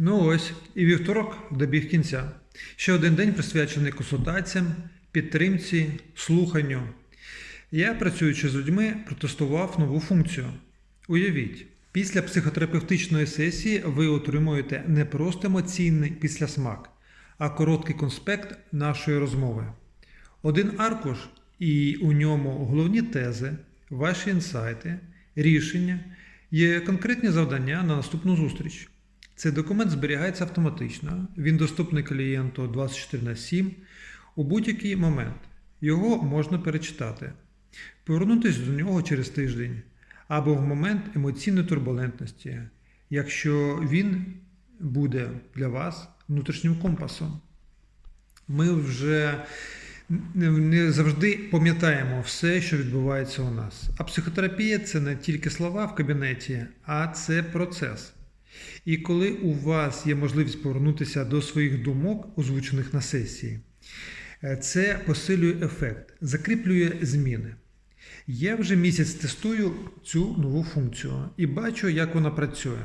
Ну ось, і вівторок добіг кінця. Ще один день присвячений консультаціям, підтримці, слуханню. Я, працюючи з людьми, протестував нову функцію. Уявіть, після психотерапевтичної сесії ви отримуєте не просто емоційний післясмак, а короткий конспект нашої розмови. Один аркуш, і у ньому головні тези, ваші інсайти, рішення, є конкретні завдання на наступну зустріч. Цей документ зберігається автоматично, він доступний клієнту 24 на 7 у будь-який момент. Його можна перечитати, повернутися до нього через тиждень або в момент емоційної турбулентності, якщо він буде для вас внутрішнім компасом. Ми вже не- завжди пам'ятаємо все, що відбувається у нас. А психотерапія це не тільки слова в кабінеті, а це процес. І коли у вас є можливість повернутися до своїх думок, озвучених на сесії, е, це посилює ефект, закріплює зміни. Я вже місяць тестую цю нову функцію і бачу, як вона працює.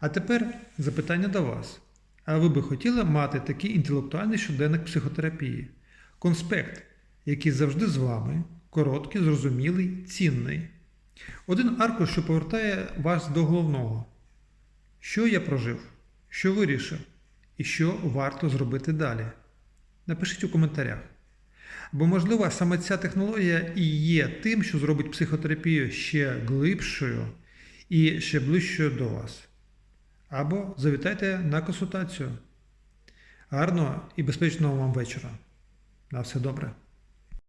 А тепер запитання до вас. А ви би хотіли мати такий інтелектуальний щоденник психотерапії? Конспект, який завжди з вами, короткий, зрозумілий, цінний. Один аркуш, що повертає вас до головного. Що я прожив, що вирішив, і що варто зробити далі? Напишіть у коментарях. Бо, можливо, саме ця технологія і є тим, що зробить психотерапію ще глибшою і ще ближчою до вас. Або завітайте на консультацію. Гарного і безпечного вам вечора. На все добре.